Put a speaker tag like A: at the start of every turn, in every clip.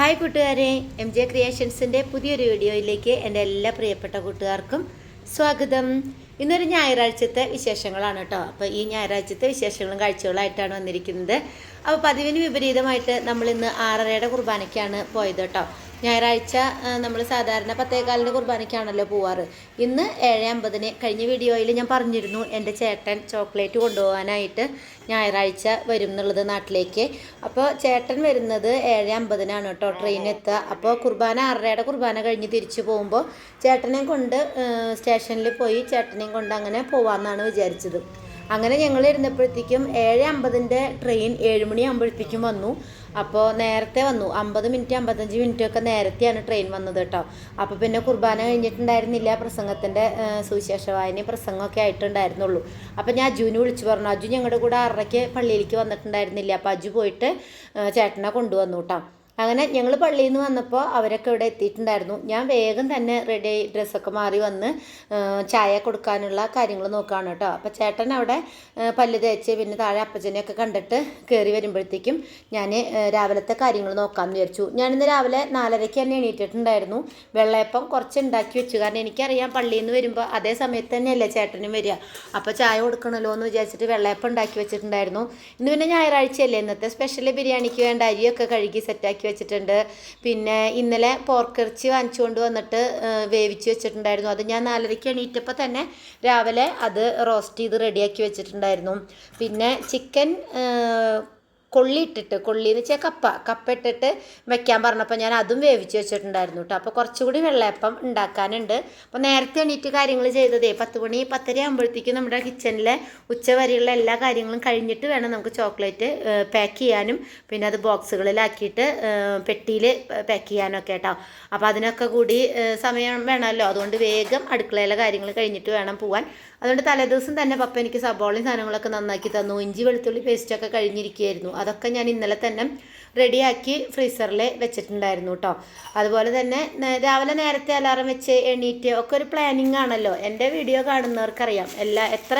A: Hi കൂട്ടുകാരെ M J ക്രിയേഷൻസിന്റെ പുതിയൊരു വീഡിയോയിലേക്ക് എന്റെ എല്ലാ പ്രിയപ്പെട്ട കൂട്ടുകാർക്കും സ്വാഗതം. ഇന്നൊരു ഞായറാഴ്ചത്തെ വിശേഷങ്ങളാണ് കേട്ടോ അപ്പോൾ ഈ ഞായറാഴ്ചത്തെ വിശേഷങ്ങളും കാഴ്ചകളായിട്ടാണ് വന്നിരിക്കുന്നത്. അപ്പോൾ പതിവിന് വിപരീതമായിട്ട് നമ്മൾ ഇന്ന് ആറരയുടെ കുർബാനയ്ക്കാണ് പോയത് കേട്ടോ ഞായറാഴ്ച നമ്മൾ സാധാരണ പത്തേകാലിന്റെ കുർബാനയ്ക്കാണല്ലോ പോവാറ്. ഇന്ന് ഏഴ് അമ്പതിന് കഴിഞ്ഞ വീഡിയോയിൽ ഞാൻ പറഞ്ഞിരുന്നു എന്റെ ചേട്ടൻ ചോക്ലേറ്റ് കൊണ്ടുപോകാനായിട്ട് ഞായറാഴ്ച വരും എന്നുള്ളത് നാട്ടിലേക്ക്. അപ്പോൾ ചേട്ടൻ വരുന്നത് ഏഴ് അമ്പതിനാണ് കേട്ടോ ട്രെയിൻ എത്തുക അപ്പോൾ കുർബാന ആറരയുടെ കുർബാന കഴിഞ്ഞ് തിരിച്ചു പോകുമ്പോൾ ചേട്ടനെ കൊണ്ട് സ്റ്റേഷനിൽ പോയി ചേട്ടനെയും കൊണ്ട് അങ്ങനെ പോവാമെന്നാണ് വിചാരിച്ചത്. അങ്ങനെ ഞങ്ങൾ ഇരുന്നപ്പോഴത്തേക്കും ഏഴ് അമ്പതിന്റെ ട്രെയിൻ ഏഴ് മണിയാകുമ്പോഴത്തേക്കും വന്നു. അപ്പോൾ നേരത്തെ വന്നു. അമ്പത് മിനിറ്റ് അമ്പത്തഞ്ച് മിനിറ്റ് ഒക്കെ നേരത്തെയാണ് ട്രെയിൻ വന്നത് കേട്ടോ. അപ്പോൾ പിന്നെ കുർബാന കഴിഞ്ഞിട്ടുണ്ടായിരുന്നില്ല. പ്രസംഗത്തിന്റെ സുവിശേഷ വായന പ്രസംഗമൊക്കെ ആയിട്ടുണ്ടായിരുന്നുള്ളൂ. അപ്പോൾ ഞാൻ അജുവിനെ വിളിച്ചു പറഞ്ഞു. അജു ഞങ്ങളുടെ കൂടെ ആറരയ്ക്ക് പള്ളിയിലേക്ക് വന്നിട്ടുണ്ടായിരുന്നില്ല. അപ്പോൾ അജു പോയിട്ട് ചേട്ടനെ കൊണ്ടുവന്നു കേട്ടോ. അങ്ങനെ ഞങ്ങൾ പള്ളിയിൽ നിന്ന് വന്നപ്പോൾ അവരൊക്കെ ഇവിടെ എത്തിയിട്ടുണ്ടായിരുന്നു. ഞാൻ വേഗം തന്നെ റെഡി ഡ്രസ്സൊക്കെ മാറി വന്ന് ചായ കൊടുക്കാനുള്ള കാര്യങ്ങൾ നോക്കുകയാണ് കേട്ടോ. അപ്പോൾ ചേട്ടൻ അവിടെ പല്ല് തേച്ച് പിന്നെ താഴെ അപ്പച്ചനെയൊക്കെ കണ്ടിട്ട് കയറി വരുമ്പോഴത്തേക്കും ഞാൻ രാവിലത്തെ കാര്യങ്ങൾ നോക്കാമെന്ന് വിചാരിച്ചു. ഞാനിന്ന് രാവിലെ നാലരയ്ക്ക് തന്നെ എണീറ്റിട്ടുണ്ടായിരുന്നു. വെള്ളയപ്പം കുറച്ച് ഉണ്ടാക്കി വെച്ചു. കാരണം എനിക്കറിയാം പള്ളിയിൽ നിന്ന് വരുമ്പോൾ അതേ സമയത്ത് തന്നെയല്ലേ ചേട്ടനും വരിക. അപ്പോൾ ചായ കൊടുക്കണമല്ലോ എന്ന് വിചാരിച്ചിട്ട് വെള്ളയപ്പം ഉണ്ടാക്കി വെച്ചിട്ടുണ്ടായിരുന്നു. ഇന്ന് പിന്നെ ഞായറാഴ്ചയല്ലേ ഇന്നത്തെ സ്പെഷ്യൽ ബിരിയാണിക്ക് വേണ്ട അരിയൊക്കെ കഴുകി സെറ്റാക്കി വെച്ചിട്ടുണ്ട്. പിന്നെ ഇന്നലെ പോർക്കിറച്ചി വാങ്ങിച്ചുകൊണ്ട് വന്നിട്ട് വേവിച്ച് വെച്ചിട്ടുണ്ടായിരുന്നു. അത് ഞാൻ നാലരയ്ക്ക് എണീറ്റപ്പോൾ തന്നെ രാവിലെ അത് റോസ്റ്റ് ചെയ്ത് റെഡിയാക്കി വെച്ചിട്ടുണ്ടായിരുന്നു. പിന്നെ ചിക്കൻ കൊള്ളി ഇട്ടിട്ട് കൊള്ളി എന്ന് വെച്ചാൽ കപ്പ കപ്പ ഇട്ടിട്ട് വെക്കാൻ പറഞ്ഞപ്പോൾ ഞാൻ അതും വേവിച്ച് വെച്ചിട്ടുണ്ടായിരുന്നു കേട്ടോ അപ്പോൾ കുറച്ചുകൂടി വെള്ളയപ്പം ഉണ്ടാക്കാനുണ്ട്. അപ്പോൾ നേരത്തെ എണീറ്റ് കാര്യങ്ങൾ ചെയ്തതേ പത്ത് മണി പത്തര ആകുമ്പോഴത്തേക്കും നമ്മുടെ കിച്ചണിലെ ഉച്ച വരെയുള്ള എല്ലാ കാര്യങ്ങളും കഴിഞ്ഞിട്ട് വേണം നമുക്ക് ചോക്ലേറ്റ് പാക്ക് ചെയ്യാനും. പിന്നെ അത് ബോക്സുകളിലാക്കിയിട്ട് പെട്ടിയിൽ പാക്ക് ചെയ്യാനൊക്കെ കേട്ടോ അപ്പോൾ അതിനൊക്കെ കൂടി സമയം വേണമല്ലോ. അതുകൊണ്ട് വേഗം അടുക്കളയിലെ കാര്യങ്ങൾ കഴിഞ്ഞിട്ട് വേണം പോവാൻ. അതുകൊണ്ട് തലേദിവസം തന്നെ പപ്പ എനിക്ക് സബോളയും സാധനങ്ങളൊക്കെ നന്നാക്കി തന്നു. ഇഞ്ചി വെളുത്തുള്ളി പേസ്റ്റൊക്കെ കഴിഞ്ഞിരിക്കുകയായിരുന്നു. അതൊക്കെ ഞാൻ ഇന്നലെ തന്നെ റെഡിയാക്കി ഫ്രീസറിൽ വെച്ചിട്ടുണ്ടായിരുന്നു കേട്ടോ അതുപോലെ തന്നെ രാവിലെ നേരത്തെ അലാറം വെച്ച് എണീറ്റ് ഒക്കെ ഒരു പ്ലാനിങ് ആണല്ലോ. എന്റെ വീഡിയോ കാണുന്നവർക്കറിയാം. എല്ലാ എത്ര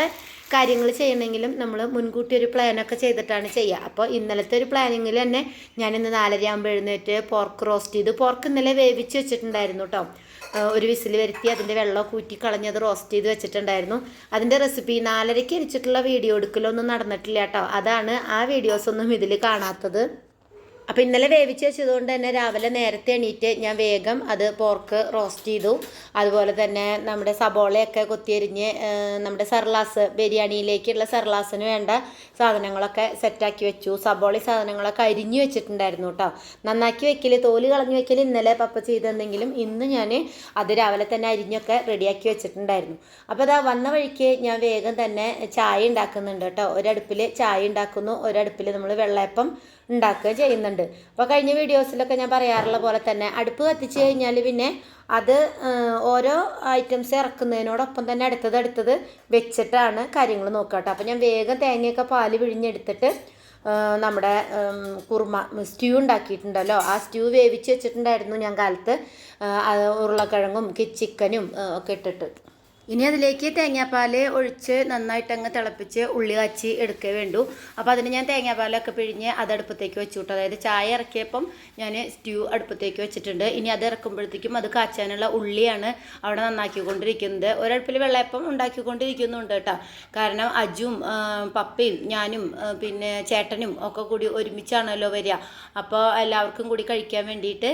A: കാര്യങ്ങൾ ചെയ്യണമെങ്കിലും നമ്മൾ മുൻകൂട്ടി ഒരു പ്ലാനൊക്കെ ചെയ്തിട്ടാണ് ചെയ്യുക. അപ്പോൾ ഇന്നലത്തെ ഒരു പ്ലാനിങ്ങിൽ തന്നെ ഞാനിന്ന് നാലര ആകുമ്പോൾ എഴുന്നേറ്റ് പോർക്ക് റോസ്റ്റ് ചെയ്ത് പോർക്ക് ഇന്നലെ വേവിച്ച് വെച്ചിട്ടുണ്ടായിരുന്നു കേട്ടോ ഒരു വിസിൽ വരുത്തി അതിന്റെ വെള്ളം കൂറ്റി കളഞ്ഞത് റോസ്റ്റ് ചെയ്ത് വെച്ചിട്ടുണ്ടായിരുന്നു. അതിന്റെ റെസിപ്പി നാലരയ്ക്ക് അരിച്ചിട്ടുള്ള വീഡിയോ എടുക്കലൊന്നും നടന്നിട്ടില്ല കേട്ടോ. അതാണ് ആ വീഡിയോസൊന്നും ഇതിൽ കാണാത്തത്. അപ്പോൾ ഇന്നലെ വേവിച്ച് വെച്ചതുകൊണ്ട് തന്നെ രാവിലെ നേരത്തെ എണീറ്റ് ഞാൻ വേഗം അത് പോർക്ക് റോസ്റ്റ് ചെയ്തു. അതുപോലെ തന്നെ നമ്മുടെ സബോളയൊക്കെ കൊത്തിയരിഞ്ഞ് നമ്മുടെ സർലാസ് ബിരിയാണിയിലേക്കുള്ള സർലാസിന് വേണ്ട സാധനങ്ങളൊക്കെ സെറ്റാക്കി വെച്ചു. സബോളി സാധനങ്ങളൊക്കെ അരിഞ്ഞു വെച്ചിട്ടുണ്ടായിരുന്നു കേട്ടോ. നന്നാക്കി വെക്കൽ തോൽ കളഞ്ഞു വെക്കൽ ഇന്നലെ പപ്പ ചെയ്തെന്തെങ്കിലും ഇന്ന് ഞാൻ അത് രാവിലെ തന്നെ അരിഞ്ഞൊക്കെ റെഡിയാക്കി വെച്ചിട്ടുണ്ടായിരുന്നു. അപ്പോൾ അതാ വന്ന വഴിക്ക് ഞാൻ വേഗം തന്നെ ചായ ഉണ്ടാക്കുന്നുണ്ട് കേട്ടോ. ഒരടുപ്പിൽ ചായ ഉണ്ടാക്കുന്നു ഒരടുപ്പിൽ നമ്മൾ വെള്ളയപ്പം ഉണ്ടാക്കുക ചെയ്യുന്നുണ്ട്. അപ്പോൾ കഴിഞ്ഞ വീഡിയോസിലൊക്കെ ഞാൻ പറയാറുള്ള പോലെ തന്നെ അടുപ്പ് കത്തിച്ച് കഴിഞ്ഞാൽ പിന്നെ അത് ഓരോ ഐറ്റംസ് ഇറക്കുന്നതിനോടൊപ്പം തന്നെ അടുത്തത് അടുത്തത് വെച്ചിട്ടാണ് കാര്യങ്ങൾ നോക്കുക കേട്ടോ. അപ്പോൾ ഞാൻ വേഗം തേങ്ങയൊക്കെ പാൽ പിഴിഞ്ഞെടുത്തിട്ട് നമ്മുടെ കുറുമ സ്റ്റ്യൂ ഉണ്ടാക്കിയിട്ടുണ്ടല്ലോ. ആ സ്റ്റ്യൂ വേവിച്ച് വെച്ചിട്ടുണ്ടായിരുന്നു ഞാൻ കാലത്ത്. ഉരുളക്കിഴങ്ങും ചിക്കനും ഒക്കെ ഇട്ടിട്ട്. ഇനി അതിലേക്ക് തേങ്ങാപ്പാൽ ഒഴിച്ച് നന്നായിട്ട് അങ്ങ് തിളപ്പിച്ച് ഉള്ളി കാച്ചി എടുക്കേ വേണ്ടു. അപ്പോൾ അതിന് ഞാൻ തേങ്ങാപ്പാലൊക്കെ പിഴിഞ്ഞ് അത് അടുപ്പത്തേക്ക് വെച്ചു കിട്ടും അതായത് ചായ ഇറക്കിയപ്പം ഞാൻ സ്റ്റ്യൂ അടുപ്പത്തേക്ക് വെച്ചിട്ടുണ്ട്. ഇനി അത് ഇറക്കുമ്പോഴത്തേക്കും അത് കാച്ചാനുള്ള ഉള്ളിയാണ് അവിടെ നന്നാക്കിക്കൊണ്ടിരിക്കുന്നത്. ഒരടുപ്പിൽ വെള്ളയപ്പം ഉണ്ടാക്കിക്കൊണ്ടിരിക്കുന്നുണ്ട് കേട്ടോ കാരണം അജും പപ്പയും ഞാനും പിന്നെ ചേട്ടനും ഒക്കെ കൂടി ഒരുമിച്ചാണല്ലോ വരിക. അപ്പോൾ എല്ലാവർക്കും കൂടി കഴിക്കാൻ വേണ്ടിയിട്ട്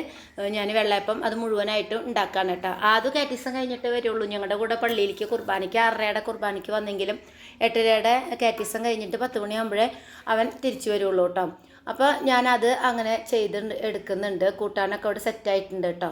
A: ഞാൻ വെള്ളയപ്പം അത് മുഴുവനായിട്ടും ഉണ്ടാക്കാണ് കേട്ടോ അത് കാറ്റീസം കഴിഞ്ഞിട്ട് വരുള്ളൂ. ഞങ്ങളുടെ കൂടെ പള്ളിയിലേക്ക് കുർബാനയ്ക്ക് ആറരയുടെ കുർബാനയ്ക്ക് വന്നെങ്കിലും എട്ടരയുടെ കാറ്റീസം കഴിഞ്ഞിട്ട് പത്ത് മണിയാകുമ്പോഴേ അവൻ തിരിച്ചു വരുള്ളൂ കേട്ടോ. അപ്പോൾ ഞാനത് അങ്ങനെ ചെയ്ത് എടുക്കുന്നുണ്ട്. കൂട്ടാനൊക്കെ അവിടെ സെറ്റായിട്ടുണ്ട് കേട്ടോ.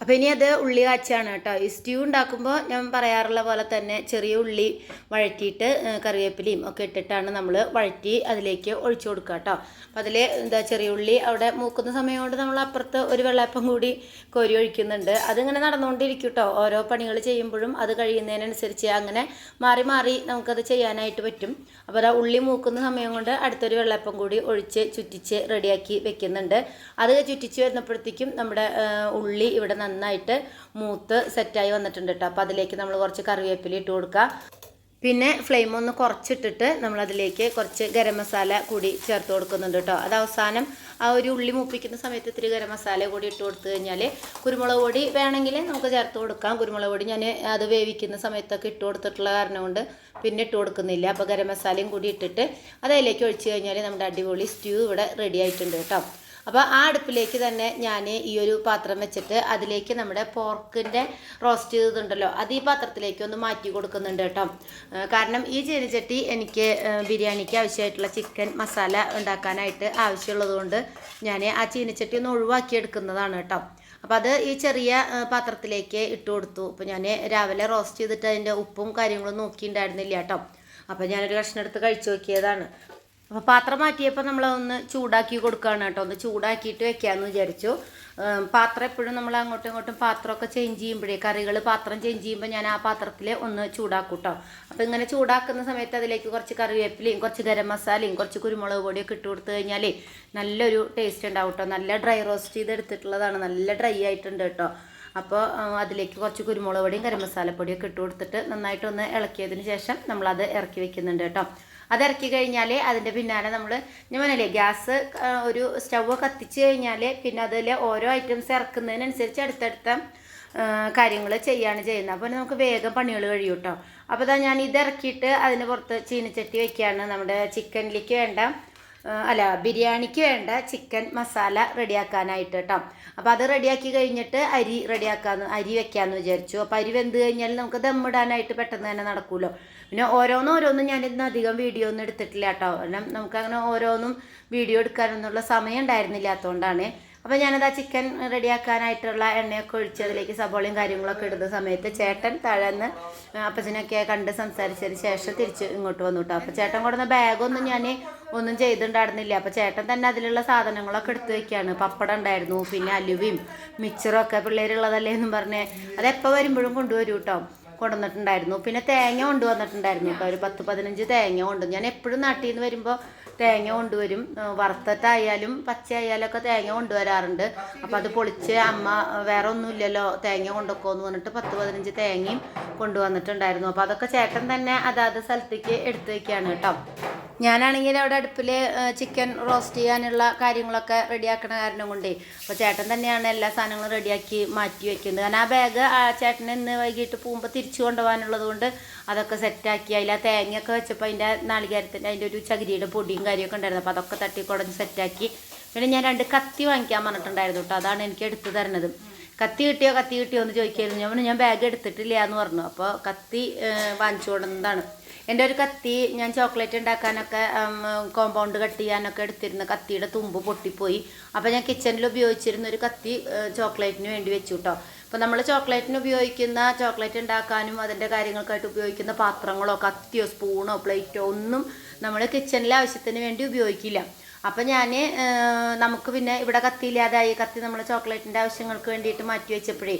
A: അപ്പോൾ ഇനി അത് ഉള്ളി കാച്ചാണ് കേട്ടോ. ഈ സ്റ്റ്യൂ ഉണ്ടാക്കുമ്പോൾ ഞാൻ പറയാറുള്ള പോലെ തന്നെ ചെറിയ ഉള്ളി വഴറ്റിയിട്ട് കറിവേപ്പിലയും ഒക്കെ ഇട്ടിട്ടാണ് നമ്മൾ വഴറ്റി അതിലേക്ക് ഒഴിച്ചു കൊടുക്കുക കേട്ടോ. അപ്പോൾ അതിൽ എന്താ ചെറിയ ഉള്ളി അവിടെ മൂക്കുന്ന സമയം കൊണ്ട് നമ്മൾ അപ്പുറത്ത് ഒരു വെള്ളപ്പം കൂടി കോരി ഒഴിക്കുന്നുണ്ട്. അതിങ്ങനെ നടന്നുകൊണ്ടിരിക്കും കേട്ടോ. ഓരോ പണികൾ ചെയ്യുമ്പോഴും അത് കഴിയുന്നതിനനുസരിച്ച് അങ്ങനെ മാറി മാറി നമുക്കത് ചെയ്യാനായിട്ട് പറ്റും. അപ്പോൾ ആ ഉള്ളി മൂക്കുന്ന സമയം കൊണ്ട് അടുത്തൊരു വെള്ളപ്പം കൂടി ഒഴിച്ച് ചുറ്റിച്ച് റെഡിയാക്കി വെക്കുന്നുണ്ട്. അത് ചുറ്റിച്ച് വരുന്നപ്പോഴത്തേക്കും നമ്മുടെ ഉള്ളി ഇവിടെ നന്നായിട്ട് മൂത്ത് സെറ്റായി വന്നിട്ടുണ്ട് കേട്ടോ അപ്പോൾ അതിലേക്ക് നമ്മൾ കുറച്ച് കറിവേപ്പില ഇട്ട് കൊടുക്കുക. പിന്നെ ഫ്ലെയിം ഒന്ന് കുറച്ചിട്ടിട്ട് നമ്മളതിലേക്ക് കുറച്ച് ഗരം മസാല കൂടി ചേർത്ത് കൊടുക്കുന്നുണ്ട് കേട്ടോ അത് അവസാനം ആ ഒരു ഉള്ളി മൂപ്പിക്കുന്ന സമയത്ത് ഇത്തിരി ഗരം മസാല കൂടി ഇട്ട് കൊടുത്തു കഴിഞ്ഞാൽ കുരുമുളക് പൊടി വേണമെങ്കിൽ നമുക്ക് ചേർത്ത് കൊടുക്കാം. കുരുമുളക് പൊടി ഞാൻ അത് വേവിക്കുന്ന സമയത്തൊക്കെ ഇട്ട് കൊടുത്തിട്ടുള്ള കാരണം കൊണ്ട് പിന്നെ ഇട്ട് കൊടുക്കുന്നില്ല. അപ്പോൾ ഗരം മസാലയും കൂടി ഇട്ടിട്ട് അത് അതിലേക്ക് ഒഴിച്ച് കഴിഞ്ഞാൽ നമ്മുടെ അടിപൊളി സ്റ്റ്യൂ ഇവിടെ റെഡി ആയിട്ടുണ്ട് കേട്ടോ അപ്പോൾ ആ അടുപ്പിലേക്ക് തന്നെ ഞാൻ ഈ ഒരു പാത്രം വെച്ചിട്ട് അതിലേക്ക് നമ്മുടെ പോർക്കിന്റെ റോസ്റ്റ് ചെയ്തതുണ്ടല്ലോ അത് ഈ പാത്രത്തിലേക്ക് ഒന്ന് മാറ്റി കൊടുക്കുന്നുണ്ട് കേട്ടോ. കാരണം ഈ ചീനച്ചട്ടി എനിക്ക് ബിരിയാണിക്ക് ആവശ്യമായിട്ടുള്ള ചിക്കൻ മസാല ഉണ്ടാക്കാനായിട്ട് ആവശ്യമുള്ളത് കൊണ്ട് ഞാൻ ആ ചീനച്ചട്ടി ഒന്ന് ഒഴിവാക്കി എടുക്കുന്നതാണ് കേട്ടോ. അപ്പം അത് ഈ ചെറിയ പാത്രത്തിലേക്ക് ഇട്ട് കൊടുത്തു. അപ്പോൾ ഞാൻ രാവിലെ റോസ്റ്റ് ചെയ്തിട്ട് അതിന്റെ ഉപ്പും കാര്യങ്ങളും നോക്കിയിട്ടുണ്ടായിരുന്നില്ല കേട്ടോ. അപ്പോൾ ഞാനൊരു കഷ്ണം എടുത്ത് കഴിച്ചു നോക്കിയതാണ്. അപ്പോൾ പാത്രം മാറ്റിയപ്പോൾ നമ്മളതൊന്ന് ചൂടാക്കി കൊടുക്കുകയാണ് കേട്ടോ. ഒന്ന് ചൂടാക്കിയിട്ട് വെക്കാമെന്ന് വിചാരിച്ചു. പാത്രം എപ്പോഴും നമ്മൾ അങ്ങോട്ടും ഇങ്ങോട്ടും പാത്രമൊക്കെ ചേഞ്ച് ചെയ്യുമ്പോഴേ കറികൾ പാത്രം ചേഞ്ച് ചെയ്യുമ്പോൾ ഞാൻ ആ പാത്രത്തിൽ ഒന്ന് ചൂടാക്കും കേട്ടോ അപ്പോൾ ഇങ്ങനെ ചൂടാക്കുന്ന സമയത്ത് അതിലേക്ക് കുറച്ച് കറിവേപ്പിലയും കുറച്ച് ഗരം മസാലയും കുറച്ച് കുരുമുളക് പൊടിയൊക്കെ ഇട്ട് കൊടുത്തു കഴിഞ്ഞാൽ നല്ലൊരു ടേസ്റ്റ് ഉണ്ടാവും കേട്ടോ നല്ല ഡ്രൈ റോസ്റ്റ് ചെയ്തെടുത്തിട്ടുള്ളതാണ് നല്ല ഡ്രൈ ആയിട്ടുണ്ട് കേട്ടോ അപ്പോൾ അതിലേക്ക് കുറച്ച് കുരുമുളക് പൊടിയും ഗരം മസാലപ്പൊടിയൊക്കെ ഇട്ട് കൊടുത്തിട്ട് നന്നായിട്ടൊന്ന് ഇളക്കിയതിന് ശേഷം നമ്മളത് ഇറക്കി വെക്കുന്നുണ്ട് കേട്ടോ അത് ഇറക്കി കഴിഞ്ഞാൽ അതിന്റെ പിന്നാലെ നമ്മൾ ഞാൻ പറഞ്ഞില്ലേ ഗ്യാസ് ഒരു സ്റ്റവ് കത്തിച്ച് കഴിഞ്ഞാൽ പിന്നെ അതിൽ ഓരോ ഐറ്റംസ് ഇറക്കുന്നതിനനുസരിച്ച് അടുത്തടുത്ത കാര്യങ്ങൾ ചെയ്യാണ് ചെയ്യുന്നത്. അപ്പോൾ നമുക്ക് വേഗം പണികൾ കഴിയും കേട്ടോ അപ്പോൾ ഞാൻ ഇത് ഇറക്കിയിട്ട് അതിന് പുറത്ത് ചീനച്ചട്ടി വെക്കുകയാണ് നമ്മുടെ ചിക്കനിലേക്ക് വേണ്ട അല്ല ബിരിയാണിക്ക് വേണ്ട ചിക്കൻ മസാല റെഡിയാക്കാനായിട്ട് കേട്ടോ. അപ്പോൾ അത് റെഡിയാക്കി കഴിഞ്ഞിട്ട് അരി റെഡിയാക്കാന്ന് അരി വെക്കാമെന്ന് വിചാരിച്ചു. അപ്പോൾ അരി വെന്ത് കഴിഞ്ഞാൽ നമുക്ക് ദമ്മിടാനായിട്ട് പെട്ടെന്ന് തന്നെ നടക്കുമല്ലോ പിന്നെ ഓരോന്നും ഓരോന്നും ഞാൻ ഇന്ന് അധികം വീഡിയോ ഒന്നും എടുത്തിട്ടില്ല കേട്ടോ. കാരണം നമുക്കങ്ങനെ ഓരോന്നും വീഡിയോ എടുക്കാനൊന്നുള്ള സമയം ഉണ്ടായിരുന്നില്ലാത്തതുകൊണ്ടാണ് അപ്പോൾ ഞാനത് ആ ചിക്കൻ റെഡിയാക്കാനായിട്ടുള്ള എണ്ണയൊക്കെ ഒഴിച്ച് അതിലേക്ക് സബോളയും കാര്യങ്ങളൊക്കെ ഇടുന്ന സമയത്ത് ചേട്ടൻ താഴെന്ന് അപ്പച്ചനൊക്കെ കണ്ട് സംസാരിച്ചതിന് ശേഷം തിരിച്ച് ഇങ്ങോട്ട് വന്നു കേട്ടോ. അപ്പോൾ ചേട്ടൻ കൊടുന്ന ബാഗൊന്നും ഞാൻ ഒന്നും ചെയ്തിട്ടുണ്ടായിരുന്നില്ല. അപ്പോൾ ചേട്ടൻ തന്നെ അതിലുള്ള സാധനങ്ങളൊക്കെ എടുത്തു വെക്കുകയാണ് പപ്പടം ഉണ്ടായിരുന്നു പിന്നെ അലുവയും മിച്ചറും ഒക്കെ പിള്ളേരുള്ളതല്ലേ എന്നും പറഞ്ഞ് അതെപ്പോൾ വരുമ്പോഴും കൊണ്ടുവരും കേട്ടോ കൊണ്ടുവന്നിട്ടുണ്ടായിരുന്നു. പിന്നെ തേങ്ങ കൊണ്ടുവന്നിട്ടുണ്ടായിരുന്നു കേട്ടോ ഒരു പത്ത് പതിനഞ്ച് തേങ്ങ കൊണ്ടു. ഞാൻ എപ്പോഴും നാട്ടിൽ നിന്ന് വരുമ്പോൾ തേങ്ങ കൊണ്ടുവരും. വറുത്തിട്ടായാലും പച്ചയായാലും ഒക്കെ തേങ്ങ കൊണ്ടുവരാറുണ്ട്. അപ്പോൾ അത് പൊളിച്ച് അമ്മ വേറെ ഒന്നുമില്ലല്ലോ തേങ്ങ കൊണ്ടുവെക്കുമെന്ന് പറഞ്ഞിട്ട് പത്ത് പതിനഞ്ച് തേങ്ങയും കൊണ്ടുവന്നിട്ടുണ്ടായിരുന്നു. അപ്പോൾ അതൊക്കെ ചേട്ടൻ തന്നെ അതാത് സ്ഥലത്തേക്ക് എടുത്തു വയ്ക്കുകയാണ് കേട്ടോ ഞാനാണെങ്കിൽ അവിടെ അടുപ്പിൽ ചിക്കൻ റോസ്റ്റ് ചെയ്യാനുള്ള കാര്യങ്ങളൊക്കെ റെഡിയാക്കണ കാരണം കൊണ്ടേ അപ്പോൾ ചേട്ടൻ തന്നെയാണ് എല്ലാ സാധനങ്ങളും റെഡിയാക്കി മാറ്റി വെക്കുന്നത്. കാരണം ആ ബാഗ് ചേട്ടൻ ഇന്ന് വൈകിട്ട് പോകുമ്പോൾ തിരിച്ചു കൊണ്ടുപോകാനുള്ളത് കൊണ്ട് അതൊക്കെ സെറ്റാക്കി അതിൽ ആ തേങ്ങയൊക്കെ വെച്ചപ്പോൾ അതിന്റെ നാളികേരത്തിന്റെ അതിന്റെ ഒരു ചകിരിയുടെ പൊടിയും കാര്യമൊക്കെ ഉണ്ടായിരുന്നു. അപ്പോൾ അതൊക്കെ തട്ടി കുടഞ്ഞ് സെറ്റാക്കി പിന്നെ ഞാൻ രണ്ട് കത്തി വാങ്ങിക്കാൻ പറഞ്ഞിട്ടുണ്ടായിരുന്നു കേട്ടോ അതാണ് എനിക്ക് എടുത്തു തരുന്നത് കത്തി കിട്ടിയോ കത്തി കിട്ടിയോ എന്ന് ചോദിക്കായിരുന്നു. ഞാൻ ഞാൻ ബാഗ് എടുത്തിട്ടില്ല എന്ന് പറഞ്ഞു. അപ്പോൾ കത്തി വാങ്ങിച്ചു കൊടുക്കുന്നതാണ് എന്റെ ഒരു കത്തി ഞാൻ ചോക്ലേറ്റ് ഉണ്ടാക്കാനൊക്കെ കോമ്പൗണ്ട് കട്ട് ചെയ്യാനൊക്കെ എടുത്തിരുന്ന കത്തിയുടെ തുമ്പ് പൊട്ടിപ്പോയി. അപ്പോൾ ഞാൻ കിച്ചണിൽ ഉപയോഗിച്ചിരുന്ന ഒരു കത്തി ചോക്ലേറ്റിന് വേണ്ടി വെച്ചു കേട്ടോ അപ്പോൾ നമ്മൾ ചോക്ലേറ്റിന് ഉപയോഗിക്കുന്ന ചോക്ലേറ്റ് ഉണ്ടാക്കാനും അതിന്റെ കാര്യങ്ങൾക്കായിട്ട് ഉപയോഗിക്കുന്ന പാത്രങ്ങളോ കത്തിയോ സ്പൂണോ പ്ലേറ്റോ ഒന്നും നമ്മൾ കിച്ചണിലെ ആവശ്യത്തിന് വേണ്ടി ഉപയോഗിക്കില്ല. അപ്പം ഞാൻ നമുക്ക് പിന്നെ ഇവിടെ കത്തിയില്ലാതായി കത്തി നമ്മൾ ചോക്ലേറ്റിന്റെ ആവശ്യങ്ങൾക്ക് വേണ്ടിയിട്ട് മാറ്റി വെച്ചപ്പോഴേ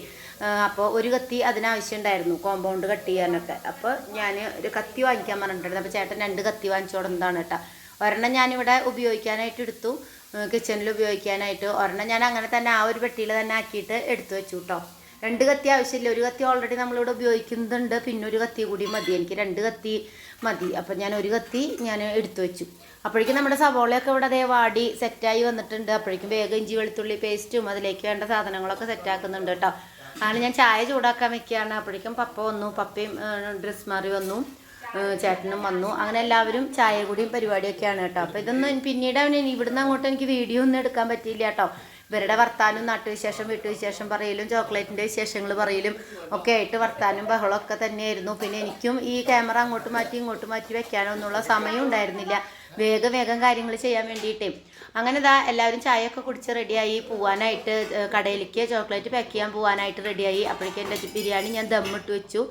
A: അപ്പോൾ ഒരു കത്തി അതിനാവശ്യം ഉണ്ടായിരുന്നു കോമ്പൗണ്ട് കട്ട് ചെയ്യാനൊക്കെ. അപ്പോൾ ഞാൻ ഒരു കത്തി വാങ്ങിക്കാൻ പറഞ്ഞിട്ടുണ്ടായിരുന്നു. അപ്പോൾ ചേട്ടൻ രണ്ട് കത്തി വാങ്ങിച്ചു കൊടുന്നതാണ് കേട്ടോ. ഒരെണ്ണം ഞാനിവിടെ ഉപയോഗിക്കാനായിട്ട് എടുത്തു കിച്ചണിൽ ഉപയോഗിക്കാനായിട്ട്. ഒരെണ്ണം ഞാൻ അങ്ങനെ തന്നെ ആ ഒരു പെട്ടിയിൽ തന്നെ ആക്കിയിട്ട് എടുത്തു വെച്ചു കേട്ടോ. രണ്ട് കത്തി ആവശ്യമില്ല. ഒരു കത്തി ഓൾറെഡി നമ്മളിവിടെ ഉപയോഗിക്കുന്നുണ്ട്. പിന്നെ ഒരു കത്തി കൂടി മതി. എനിക്ക് രണ്ട് കത്തി മതി. അപ്പം ഞാൻ ഒരു കത്തി ഞാൻ എടുത്തു വെച്ചു. അപ്പോഴേക്കും നമ്മുടെ സവോളയൊക്കെ ഇവിടെ അതേ വാടി സെറ്റായി വന്നിട്ടുണ്ട്. അപ്പോഴേക്കും വേഗം ഇഞ്ചി വെളുത്തുള്ളി പേസ്റ്റും അതിലേക്ക് വേണ്ട സാധനങ്ങളൊക്കെ സെറ്റാക്കുന്നുണ്ട് കേട്ടോ. അങ്ങനെ ഞാൻ ചായ ചൂടാക്കാൻ വെക്കുകയാണ്. അപ്പോഴേക്കും പപ്പ വന്നു. പപ്പയും ഡ്രസ് മാറി വന്നു. ചേട്ടനും വന്നു. അങ്ങനെ എല്ലാവരും ചായ കൂടിയും പരിപാടിയൊക്കെയാണ് കേട്ടോ. അപ്പോൾ ഇതൊന്നും പിന്നീട് അവന് ഇവിടുന്ന് അങ്ങോട്ട് എനിക്ക് വീഡിയോ ഒന്നും എടുക്കാൻ പറ്റിയില്ല കേട്ടോ. ഇവരുടെ വർത്താനം നാട്ടുവിശേഷം വീട്ടുവിശേഷം പറയലും ചോക്ലേറ്റിന്റെ വിശേഷങ്ങൾ പറയലും ഒക്കെ ആയിട്ട് വർത്താനും ബഹളമൊക്കെ തന്നെയായിരുന്നു. പിന്നെ എനിക്കും ഈ ക്യാമറ അങ്ങോട്ട് മാറ്റി ഇങ്ങോട്ട് മാറ്റി വെക്കാനോ എന്നുള്ള സമയം ഉണ്ടായിരുന്നില്ല. വേഗം വേഗം കാര്യങ്ങൾ ചെയ്യാൻ വേണ്ടിയിട്ടേ. അങ്ങനെ ഇതാ എല്ലാവരും ചായയൊക്കെ കുടിച്ച് റെഡിയായി. പോവാനായിട്ട് കടയിലേക്ക് ചോക്ലേറ്റ് പാക്ക് ചെയ്യാൻ പോവാനായിട്ട് റെഡിയായി. അപ്പോഴേക്കും എന്റെ ബിരിയാണി ഞാൻ ദമ്മിട്ട് വെച്ചു.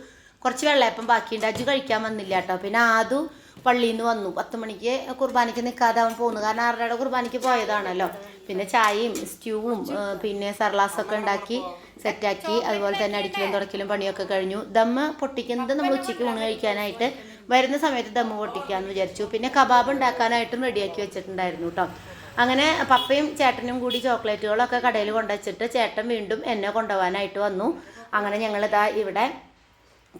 A: കുറച്ച് വെള്ളയപ്പം ബാക്കിയുണ്ട്. അജു കഴിക്കാൻ വന്നില്ല കേട്ടോ. പിന്നെ ആദു പള്ളിയിൽ നിന്ന് വന്നു. പത്ത് മണിക്ക് കുർബാനയ്ക്ക് നിൽക്കാതെ അവൻ പോകുന്നു കാരണം ആരുടെ കുർബാനയ്ക്ക് പോയതാണല്ലോ. പിന്നെ ചായയും സ്റ്റ്യൂവും പിന്നെ സർലാസൊക്കെ ഉണ്ടാക്കി സെറ്റാക്കി അതുപോലെ തന്നെ അടിക്കലും തുടക്കലും പണിയൊക്കെ കഴിഞ്ഞു. ദമ്മ പൊട്ടിക്കുന്നത് നമ്മൾ ഉച്ചയ്ക്ക് ഊണ് കഴിക്കാനായിട്ട് വരുന്ന സമയത്ത് ദമ്മ പൊട്ടിക്കാമെന്ന് വിചാരിച്ചു. പിന്നെ കബാബ് ഉണ്ടാക്കാനായിട്ടും റെഡിയാക്കി വെച്ചിട്ടുണ്ടായിരുന്നു കേട്ടോ. അങ്ങനെ പപ്പയും ചേട്ടനും കൂടി ചോക്ലേറ്റുകളൊക്കെ കടയിൽ കൊണ്ടുവച്ചിട്ട് ചേട്ടൻ വീണ്ടും എന്നെ കൊണ്ടുപോകാനായിട്ട് വന്നു. അങ്ങനെ ഞങ്ങളിതാ ഇവിടെ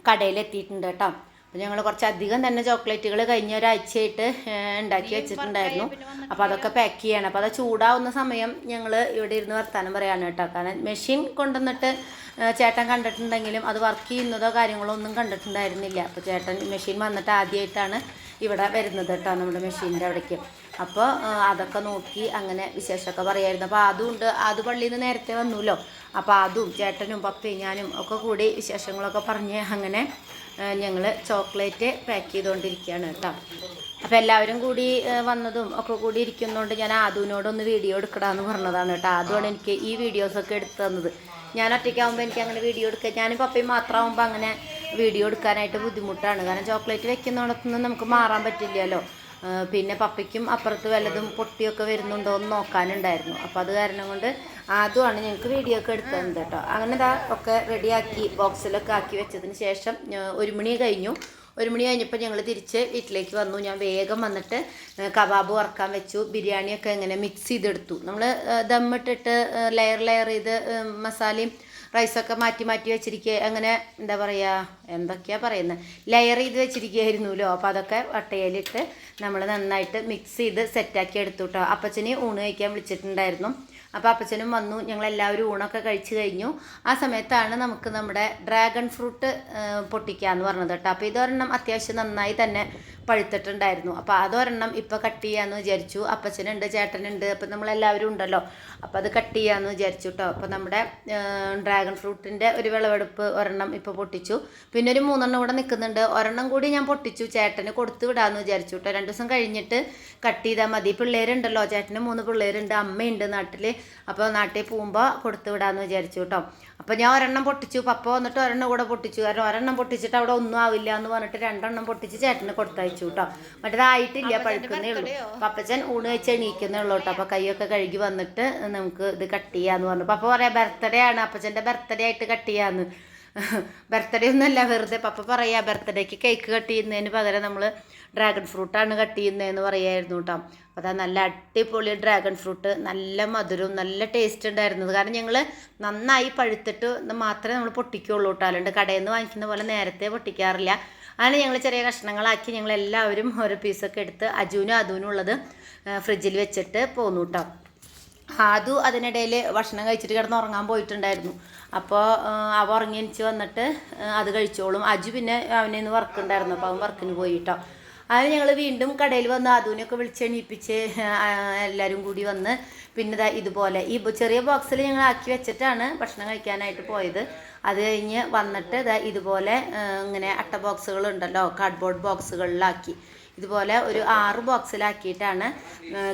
A: കടയിലെത്തിയിട്ടുണ്ട് കേട്ടോ. അപ്പോൾ ഞങ്ങൾ കുറച്ചധികം തന്നെ ചോക്ലേറ്റുകൾ കഴിഞ്ഞ ഒരാഴ്ചയായിട്ട് ഉണ്ടാക്കി വെച്ചിട്ടുണ്ടായിരുന്നു. അപ്പോൾ അതൊക്കെ പാക്ക് ചെയ്യണം. അപ്പോൾ അത് ചൂടാവുന്ന സമയം ഞങ്ങൾ ഇവിടെ ഇരുന്ന് വർത്താനം പറയാണ് കേട്ടോ. കാരണം മെഷീൻ കൊണ്ടുവന്നിട്ട് ചേട്ടൻ കണ്ടിട്ടുണ്ടെങ്കിലും അത് വർക്ക് ചെയ്യുന്നതോ കാര്യങ്ങളോ ഒന്നും കണ്ടിട്ടുണ്ടായിരുന്നില്ല. അപ്പോൾ ചേട്ടൻ മെഷീൻ വന്നിട്ട് ആദ്യമായിട്ടാണ് ഇവിടെ വരുന്നത് കേട്ടോ നമ്മുടെ മെഷീന്റെ അവിടേക്ക്. അപ്പോൾ അതൊക്കെ നോക്കി അങ്ങനെ വിശേഷമൊക്കെ പറയായിരുന്നു. അപ്പോൾ അതുകൊണ്ട് അത് പള്ളിയിൽ നിന്ന് നേരത്തെ വന്നുല്ലോ. അപ്പോൾ അതും ചേട്ടനും പപ്പയും ഞാനും ഒക്കെ കൂടി വിശേഷങ്ങളൊക്കെ പറഞ്ഞ് അങ്ങനെ ഞങ്ങൾ ചോക്ലേറ്റ് പാക്ക് ചെയ്തുകൊണ്ടിരിക്കുകയാണ് കേട്ടോ. അപ്പോൾ എല്ലാവരും കൂടി വന്നതും ഒക്കെ കൂടി ഇരിക്കുന്നതുകൊണ്ട് ഞാൻ ആദുവിനോടൊന്ന് വീഡിയോ എടുക്കണമെന്ന് പറഞ്ഞതാണ് കേട്ടോ. ആദുവാണ് എനിക്ക് ഈ വീഡിയോസൊക്കെ എടുത്തു തന്നത്. ഞാൻ ഒറ്റയ്ക്കാവുമ്പോൾ എനിക്ക് അങ്ങനെ വീഡിയോ എടുക്കുക ഞാനും പപ്പയും മാത്രമാകുമ്പോൾ അങ്ങനെ വീഡിയോ എടുക്കാനായിട്ട് ബുദ്ധിമുട്ടാണ്. കാരണം ചോക്ലേറ്റ് വെക്കുന്നിടത്തുനിന്ന് നമുക്ക് മാറാൻ പറ്റില്ലല്ലോ. പിന്നെ പപ്പയ്ക്കും അപ്പുറത്ത് വല്ലതും പൊട്ടിയൊക്കെ വരുന്നുണ്ടോ എന്ന് നോക്കാനുണ്ടായിരുന്നു. അപ്പോൾ അത് കാരണം കൊണ്ട് അതുമാണ് ഞങ്ങൾക്ക് വീഡിയോ ഒക്കെ എടുത്തത് കേട്ടോ അങ്ങനെ ഇതാ ഒക്കെ റെഡിയാക്കി ബോക്സിലൊക്കെ ആക്കി വെച്ചതിന് ശേഷം ഒരു മണി കഴിഞ്ഞു. ഒരു മണി കഴിഞ്ഞപ്പോൾ ഞങ്ങൾ തിരിച്ച് വീട്ടിലേക്ക് വന്നു. ഞാൻ വേഗം വന്നിട്ട് കബാബ് വറക്കാൻ വെച്ചു. ബിരിയാണിയൊക്കെ ഇങ്ങനെ മിക്സ് ചെയ്തെടുത്തു. നമ്മൾ ദമ്മിട്ടിട്ട് ലെയർ ലെയർ ചെയ്ത് മസാലയും റൈസൊക്കെ മാറ്റി മാറ്റി വെച്ചിരിക്കുക അങ്ങനെ എന്താ പറയുക എന്തൊക്കെയാണ് പറയുന്നത് ലെയർ ചെയ്ത് വെച്ചിരിക്കുകയായിരുന്നല്ലോ അപ്പോൾ അതൊക്കെ വട്ടയിലിട്ട് നമ്മൾ നന്നായിട്ട് മിക്സ് ചെയ്ത് സെറ്റാക്കി എടുത്തു കേട്ടോ അപ്പച്ചനെ ഊണ് കഴിക്കാൻ വിളിച്ചിട്ടുണ്ടായിരുന്നു. അപ്പോൾ അപ്പച്ചനും വന്നു. ഞങ്ങളെല്ലാവരും ഊണൊക്കെ കഴിച്ചു കഴിഞ്ഞു. ആ സമയത്താണ് നമുക്ക് നമ്മുടെ ഡ്രാഗൺ ഫ്രൂട്ട് പൊട്ടിക്കുക എന്ന് പറഞ്ഞത് കേട്ടോ അപ്പോൾ ഇതൊരെണ്ണം അത്യാവശ്യം നന്നായി തന്നെ പഴുത്തിട്ടുണ്ടായിരുന്നു. അപ്പോൾ അതൊരെണ്ണം ഇപ്പോൾ കട്ട് ചെയ്യാമെന്ന് വിചാരിച്ചു. അപ്പച്ചനുണ്ട് ചേട്ടനുണ്ട് അപ്പം നമ്മളെല്ലാവരും ഉണ്ടല്ലോ. അപ്പോൾ അത് കട്ട് ചെയ്യാമെന്ന് വിചാരിച്ചു കേട്ടോ അപ്പോൾ നമ്മുടെ ഡ്രാഗൺ ഫ്രൂട്ടിന്റെ ഒരു വിളവെടുപ്പ് ഒരെണ്ണം ഇപ്പോൾ പൊട്ടിച്ചു. പിന്നെ ഒരു മൂന്നെണ്ണം കൂടെ നിൽക്കുന്നുണ്ട് ഒരെണ്ണം കൂടി ഞാൻ പൊട്ടിച്ചു. ചേട്ടന് കൊടുത്തു വിടാമെന്ന് വിചാരിച്ചു കേട്ടോ രണ്ട് ദിവസം കഴിഞ്ഞിട്ട് കട്ട് ചെയ്താൽ മതി. പിള്ളേരുണ്ടല്ലോ ചേട്ടന് മൂന്ന് പിള്ളേരുണ്ട് അമ്മയുണ്ട് നാട്ടിൽ അപ്പോൾ നാട്ടിൽ പോകുമ്പോൾ കൊടുത്തു വിടാമെന്ന് വിചാരിച്ചു കേട്ടോ അപ്പോൾ ഞാൻ ഒരെണ്ണം പൊട്ടിച്ചു. പപ്പ വന്നിട്ട് ഒരെണ്ണം കൂടെ പൊട്ടിച്ചു. കാരണം ഒരെണ്ണം പൊട്ടിച്ചിട്ട് അവിടെ ഒന്നും ആവില്ല എന്ന് പറഞ്ഞിട്ട് രണ്ടെണ്ണം പൊട്ടിച്ച് ചേട്ടന് കൊടുത്തയച്ചു. കേട്ടോ മറ്റേതായിട്ടില്ല പഴുക്കുന്നേ ഉള്ളൂ. പപ്പച്ചൻ ഊണ് കഴിച്ച് എണീക്കുന്നേ ഉള്ളൂ കേട്ടോ. അപ്പൊ കൈയൊക്കെ കഴുകി വന്നിട്ട് നമുക്ക് ഇത് കട്ട് ചെയ്യാന്ന് പറഞ്ഞു. പപ്പ പറയാ ബർത്ത്ഡേ ആണ്. അപ്പച്ചന്റെ ബർത്ത്ഡേ ആയിട്ട് കട്ട് ചെയ്യാന്ന്. ബർത്ത്ഡേ ഒന്നുമല്ല വെറുതെ. പപ്പ പറയാ ബർത്ത്ഡേക്ക് കേക്ക് കട്ട് ചെയ്യുന്നതിന് പകരം നമ്മൾ ഡ്രാഗൺ ഫ്രൂട്ടാണ് കട്ട് ചെയ്യുന്നതെന്ന് പറയായിരുന്നു കേട്ടോ. അപ്പോൾ അതാ നല്ല അടിപൊളി ഡ്രാഗൺ ഫ്രൂട്ട് നല്ല മധുരവും നല്ല ടേസ്റ്റ് ഉണ്ടായിരുന്നത്. കാരണം ഞങ്ങൾ നന്നായി പഴുത്തിട്ട് മാത്രമേ നമ്മൾ പൊട്ടിക്കുള്ളൂ കേട്ടോ. അല്ലാണ്ട് കടയിൽ നിന്ന് വാങ്ങിക്കുന്ന പോലെ നേരത്തെ പൊട്ടിക്കാറില്ല. അങ്ങനെ ഞങ്ങൾ ചെറിയ കഷ്ണങ്ങളാക്കി ഞങ്ങൾ എല്ലാവരും ഓരോ പീസൊക്കെ എടുത്ത് അജുവിനും അതുവിനും ഉള്ളത് ഫ്രിഡ്ജിൽ വെച്ചിട്ട് പോന്നു കേട്ടോ ആദു അതിനിടയിൽ ഭക്ഷണം കഴിച്ചിട്ട് കിടന്ന് ഉറങ്ങാൻ പോയിട്ടുണ്ടായിരുന്നു. അപ്പോൾ അവ ഉറങ്ങി എനിച്ച് വന്നിട്ട് അത് കഴിച്ചോളും. അജു പിന്നെ അവനെ ഇന്ന് വർക്ക് ഉണ്ടായിരുന്നു അപ്പോൾ അവൻ വർക്കിന് പോയി കേട്ടോ അത് ഞങ്ങൾ വീണ്ടും കടയിൽ വന്ന് അതുവിനൊക്കെ വിളിച്ചെണീപ്പിച്ച് എല്ലാവരും കൂടി വന്ന് പിന്നെ ഇതുപോലെ. ഈ ചെറിയ ബോക്സിൽ ഞങ്ങൾ ആക്കി വെച്ചിട്ടാണ് ഭക്ഷണം കഴിക്കാനായിട്ട് പോയത്. അത് കഴിഞ്ഞ് വന്നിട്ട് ഇതുപോലെ ഇങ്ങനെ അട്ട ബോക്സുകൾ ഉണ്ടല്ലോ കാർഡ്ബോർഡ് ബോക്സുകളിലാക്കി ഇതുപോലെ ഒരു ആറ് ബോക്സിലാക്കിയിട്ടാണ്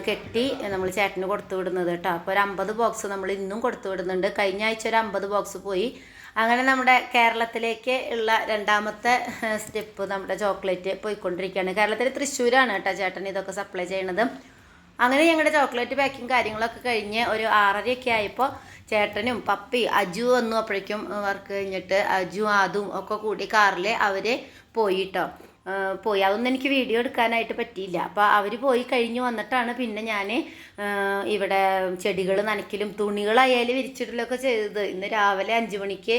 A: കെട്ടി നമ്മൾ ചേട്ടന് കൊടുത്തു വിടുന്നത് കേട്ടോ. അപ്പോൾ ഒരു അമ്പത് ബോക്സ് നമ്മൾ ഇന്നും കൊടുത്തു വിടുന്നുണ്ട് കഴിഞ്ഞ ആഴ്ച ഒരു അമ്പത് ബോക്സ് പോയി. അങ്ങനെ നമ്മുടെ കേരളത്തിലേക്ക് ഉള്ള രണ്ടാമത്തെ സ്റ്റെപ്പ് നമ്മുടെ ചോക്ലേറ്റ് പോയിക്കൊണ്ടിരിക്കുകയാണ്. കേരളത്തിൽ തൃശ്ശൂരാണ് കേട്ടോ ചേട്ടൻ ഇതൊക്കെ സപ്ലൈ ചെയ്യണത് അങ്ങനെ ഞങ്ങളുടെ ചോക്ലേറ്റ് പാക്കിങ് കാര്യങ്ങളൊക്കെ കഴിഞ്ഞ് ഒരു ആറരയൊക്കെ ആയപ്പോൾ ചേട്ടനും പപ്പി അജു വന്നു അപ്പോഴേക്കും വർക്ക് കഴിഞ്ഞിട്ട് അജു ആദും ഒക്കെ കൂടി കാറിൽ അവർ പോയി കേട്ടോ പോയി. അതൊന്നും എനിക്ക് വീഡിയോ എടുക്കാനായിട്ട് പറ്റിയില്ല. അപ്പോൾ അവർ പോയി കഴിഞ്ഞ് വന്നിട്ടാണ് പിന്നെ ഞാൻ ഇവിടെ ചെടികൾ നനയ്ക്കലും തുണികളായാലും വിരിച്ചിടലൊക്കെ ചെയ്തത്. ഇന്ന് രാവിലെ അഞ്ച് മണിക്ക്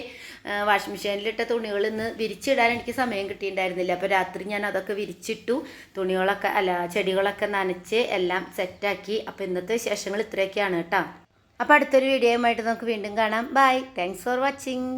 A: വാഷിംഗ് മെഷീനിലിട്ട തുണികൾ ഇന്ന് വിരിച്ചിടാൻ എനിക്ക് സമയം കിട്ടിയിട്ടുണ്ടായിരുന്നില്ല. അപ്പോൾ രാത്രി ഞാൻ അതൊക്കെ വിരിച്ചിട്ടു തുണികളൊക്കെ അല്ല ചെടികളൊക്കെ നനച്ച് എല്ലാം സെറ്റാക്കി. അപ്പോൾ ഇന്നത്തെ വിശേഷങ്ങൾ ഇത്രയൊക്കെയാണ് കേട്ടോ. അപ്പോൾ അടുത്തൊരു വീഡിയോയുമായിട്ട് നമുക്ക് വീണ്ടും കാണാം. Bye thanks for watching